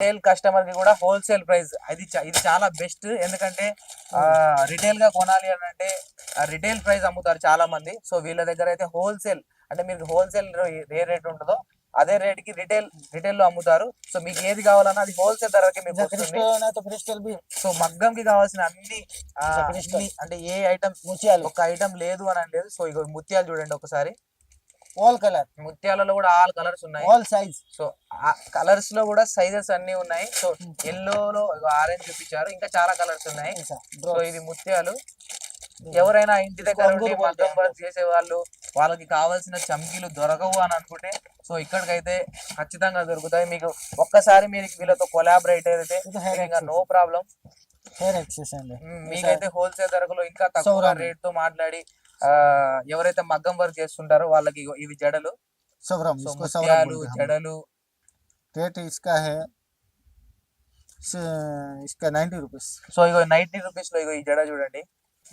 Retail కస్టమర్కి కూడా wholesale price అది ఇది చాలా బెస్ట్ ఎందుకంటే రిటైల్గా కొనాలి అని అంటే రిటైల్ ప్రైస్ అమ్ముతారు చాలా మంది సో వీళ్ళ దగ్గర అయితే హోల్సేల్ అంటే మీకు హోల్సేల్ ఏ రేట్ ఉంటుందో అదే రేట్కి రిటైల్ రిటైల్లో అమ్ముతారు. సో మీకు ఏది కావాలన్నా అది హోల్సేల్ ధరకి మీకు సో మగ్గం కి కావాల్సిన అన్ని అంటే ఏ ఐటమ్ ముత్యాలు. ఒక ఐటమ్ లేదు అని లేదు సో ఇక ముత్యాలు చూడండి ఒకసారి. ఆల్ కలర్ ముత్యాలలో కూడా ఆల్ కలర్స్ ఉన్నాయి. ఆల్ సైజ్ సో కలర్స్లో కూడా సైజెస్ అన్ని ఉన్నాయి. సో ఎల్లోలో ఆరెంజ్ చూపించారు. ఇంకా చాలా కలర్స్ ఉన్నాయి. సో ఇది ముత్యాలు. ఎవరైనా ఇంటి దగ్గర ఉండి చేసే వాళ్ళు వాళ్ళకి కావాల్సిన చమ్కీలు దొరకవు అని అనుకుంటే సో ఇక్కడికైతే ఖచ్చితంగా దొరుకుతాయి. మీకు ఒక్కసారి మీరు వీళ్ళతో కొలాబరేట్ అయితే ఇంకా నో ప్రాబ్లం మీకైతే హోల్సేల్ ధరకులో ఇంకా తక్కువ రేట్తో మాట్లాడి ఎవరైతే మగ్గం వర్క్ చేస్తుంటారో వాళ్ళకి ఇవి జడలు. జడలు. Rate ninety rupees. సో ఇగో నైన్టీ రూపీస్లో ఇగో ఈ జడ చూడండి.